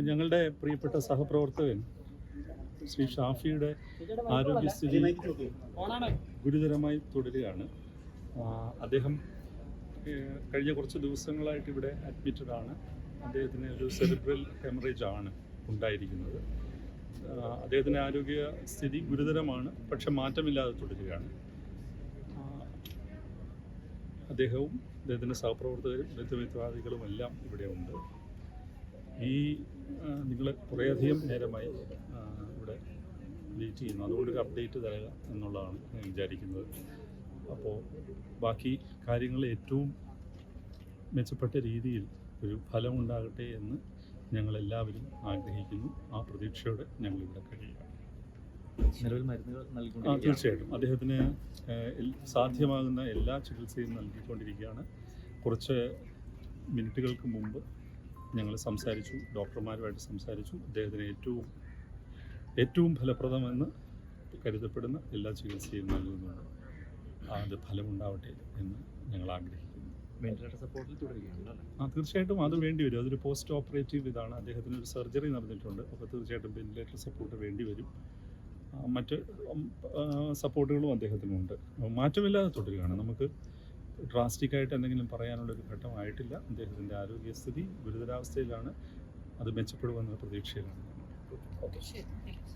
അപ്പോൾ ഞങ്ങളുടെ പ്രിയപ്പെട്ട സഹപ്രവർത്തകൻ ശ്രീ ഷാഫിയുടെ ആരോഗ്യസ്ഥിതി ഗുരുതരമായി തുടരുകയാണ്. അദ്ദേഹം കഴിഞ്ഞ കുറച്ച് ദിവസങ്ങളായിട്ട് ഇവിടെ അഡ്മിറ്റഡ് ആണ്. അദ്ദേഹത്തിന് ഒരു സെറിബ്രൽ ഹെമറേജ് ആണ് ഉണ്ടായിരിക്കുന്നത്. അദ്ദേഹത്തിന്റെ ആരോഗ്യ സ്ഥിതി ഗുരുതരമാണ് പക്ഷെ മാറ്റമില്ലാതെ തുടരുകയാണ്. അദ്ദേഹവും അദ്ദേഹത്തിന്റെ സഹപ്രവർത്തകരും ബന്ധുമിത്രാദികളും എല്ലാം ഇവിടെ ഉണ്ട്. ഈ നിങ്ങൾ കുറേയധികം നേരമായി ഇവിടെ വെയിറ്റ് ചെയ്യുന്നു. അതുകൊണ്ടൊരു അപ്ഡേറ്റ് തരിക എന്നുള്ളതാണ് ഞാൻ വിചാരിക്കുന്നത്. അപ്പോൾ ബാക്കി കാര്യങ്ങൾ ഏറ്റവും മെച്ചപ്പെട്ട രീതിയിൽ ഒരു ഫലം ഉണ്ടാകട്ടെ എന്ന് ഞങ്ങളെല്ലാവരും ആഗ്രഹിക്കുന്നു. ആ പ്രതീക്ഷയോടെ ഞങ്ങളിവിടെ കഴിയുക. ആ തീർച്ചയായിട്ടും. അദ്ദേഹത്തിന് സാധ്യമാകുന്ന എല്ലാ ചികിത്സയും നൽകിക്കൊണ്ടിരിക്കുകയാണ്. കുറച്ച് മിനിറ്റുകൾക്ക് മുമ്പ് ഞങ്ങൾ സംസാരിച്ചു ഡോക്ടർമാരുമായിട്ട് സംസാരിച്ചു. അദ്ദേഹത്തിന് ഏറ്റവും ഏറ്റവും ഫലപ്രദമെന്ന് കരുതപ്പെടുന്ന എല്ലാ ചികിത്സയും നൽകുന്നുണ്ട്. അത് ഫലമുണ്ടാവട്ടെ എന്ന് ഞങ്ങൾ ആഗ്രഹിക്കുന്നു. ആ തീർച്ചയായിട്ടും അത് വേണ്ടി വരും. അതൊരു പോസ്റ്റ് ഓപ്പറേറ്റീവ് ഇതാണ്. അദ്ദേഹത്തിന് ഒരു സർജറി നടന്നിട്ടുണ്ട്. അപ്പോൾ തീർച്ചയായിട്ടും വെന്റിലേറ്റർ സപ്പോർട്ട് വേണ്ടി വരും. മറ്റ് സപ്പോർട്ടുകളും അദ്ദേഹത്തിനുണ്ട് മാറ്റമില്ലാതെ തുടരുകയാണ്. നമുക്ക് ഡ്രാസ്റ്റിക്കായിട്ട് എന്തെങ്കിലും പറയാനുള്ള ഒരു ഘട്ടമായിട്ടില്ല. അദ്ദേഹത്തിന്റെ ആരോഗ്യസ്ഥിതി ഗുരുതരാവസ്ഥയിലാണ്. അത് മെച്ചപ്പെടുമെന്ന പ്രതീക്ഷയിലാണ്. ശരി.